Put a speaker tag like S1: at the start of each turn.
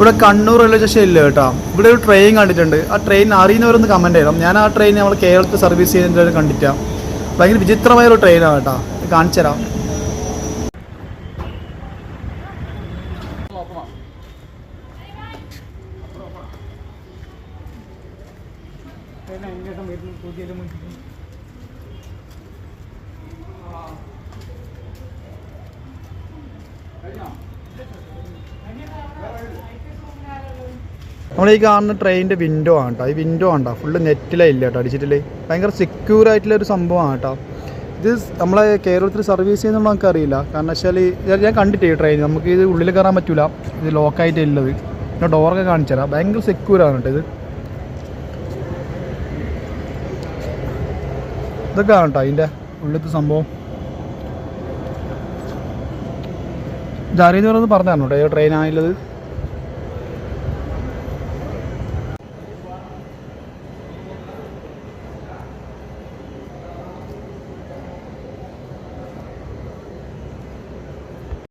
S1: ഇവിടെ Kannur railway station ഇല്ല കേട്ടോ. ഇവിടെ ഒരു ട്രെയിൻ കണ്ടിട്ടുണ്ട്. ആ ട്രെയിൻ അറിയുന്നവരൊന്ന് കമന്റ് ചെയ്യണം. ഞാൻ ആ ട്രെയിൻ നമ്മൾ കേരളത്തിൽ സർവീസ് ചെയ്യുന്നത് കണ്ടിട്ടാ. ഭയങ്കര വിചിത്രമായ ഒരു ട്രെയിനാണ് കേട്ടോ. കാണിച്ചു തരാം. നമ്മൾ ഈ കാണുന്ന ട്രെയിനിന്റെ വിൻഡോ ആണ് കേട്ടോ ഈ വിൻഡോ ആണ് ഫുള്ള് നെറ്റിലേ ഇല്ല കേട്ടോ ഡിജിറ്റലി ഭയങ്കര സെക്യൂർ ആയിട്ടുള്ള ഒരു സംഭവമാണ് കേട്ടോ ഇത് നമ്മളെ കേരളത്തിൽ സർവീസ് ചെയ്യുന്ന നമുക്ക് അറിയില്ല. കാരണം വെച്ചാൽ ഞാൻ കണ്ടിട്ട് ഈ ട്രെയിൻ നമുക്ക് ഇത് ഉള്ളിൽ കയറാൻ പറ്റില്ല ഇത് ലോക്കായിട്ട് ഉള്ളത് പിന്നെ ഡോറൊക്കെ കാണിച്ചു തരാം. ഭയങ്കര സെക്യൂർ ആണ് കേട്ടോ ഇത്. ഇതൊക്കെ ആണ് കേട്ടോ അതിന്റെ ഉള്ളിലത്തെ സംഭവം. ഇത് അറിയുന്നവരൊന്ന് പറഞ്ഞു തരണം കേട്ടോ ട്രെയിനാണുള്ളത്